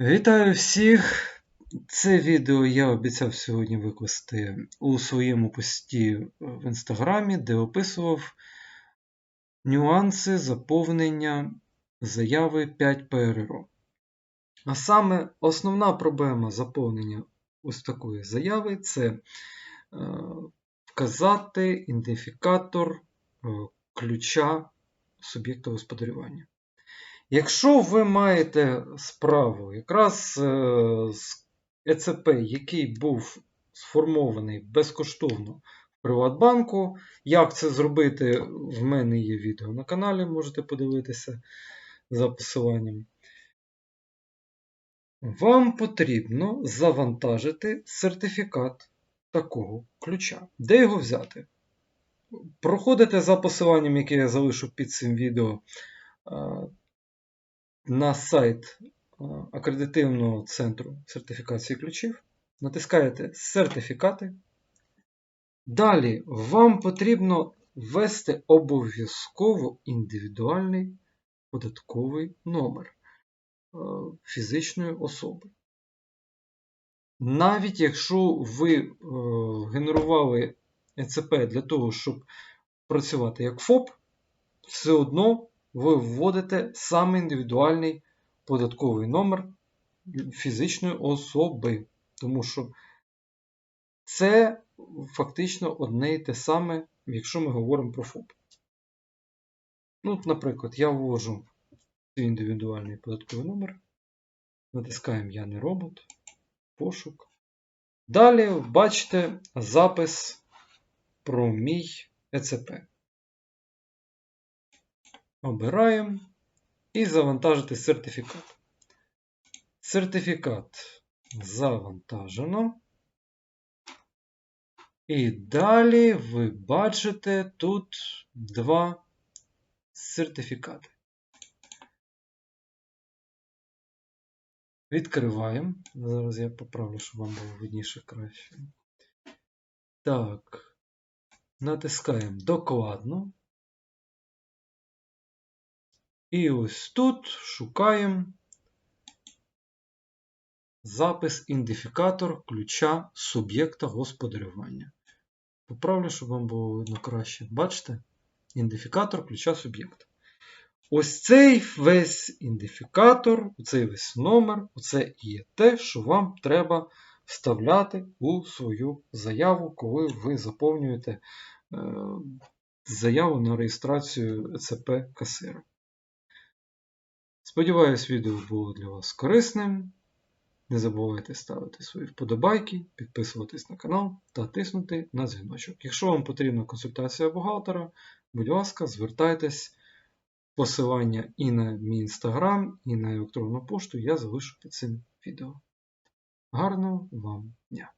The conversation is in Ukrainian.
Вітаю всіх! Це відео я обіцяв сьогодні викласти у своєму пості в інстаграмі, де описував нюанси заповнення заяви 5 ПРРО. А саме основна проблема заповнення ось такої заяви це е, вказати ідентифікатор е, ключа суб'єкта господарювання. Якщо ви маєте справу якраз е, з ЕЦП, який був сформований безкоштовно в Приватбанку, як це зробити, в мене є відео на каналі, можете подивитися за посиланням. Вам потрібно завантажити сертифікат такого ключа. Де його взяти? Проходите за посиланням, яке я залишу під цим відео на сайт акредитивного центру сертифікації ключів, натискаєте Сертифікати. Далі вам потрібно ввести обов'язково індивідуальний податковий номер фізичної особи. Навіть якщо ви генерували ЕЦП для того, щоб працювати як ФОП, все одно ви вводите саме індивідуальний податковий номер фізичної особи. Тому що це фактично одне і те саме, якщо ми говоримо про ФОП. Ну, Наприклад, я ввожу свій індивідуальний податковий номер. Натискаємо Я не робот, пошук. Далі бачите запис про мій ЕЦП. Обираємо і завантажити сертифікат. Сертифікат завантажено. І далі ви бачите тут два сертифікати. Відкриваємо. Зараз я поправлю, щоб вам було видніше краще. Так, натискаємо докладно. І ось тут шукаємо запис ідентифікатор ключа суб'єкта господарювання. Поправлю, щоб вам було видно краще. Бачите? Ідентифікатор ключа суб'єкта. Ось цей весь ідентифікатор, цей весь номер, це і є те, що вам треба вставляти у свою заяву, коли ви заповнюєте е, заяву на реєстрацію ЕЦП касира. Сподіваюсь, відео було для вас корисним. Не забувайте ставити свої вподобайки, підписуватись на канал та тиснути на дзвіночок. Якщо вам потрібна консультація бухгалтера, будь ласка, звертайтесь. Посилання і на мій інстаграм, і на електронну пошту я залишу під цим відео. Гарного вам дня!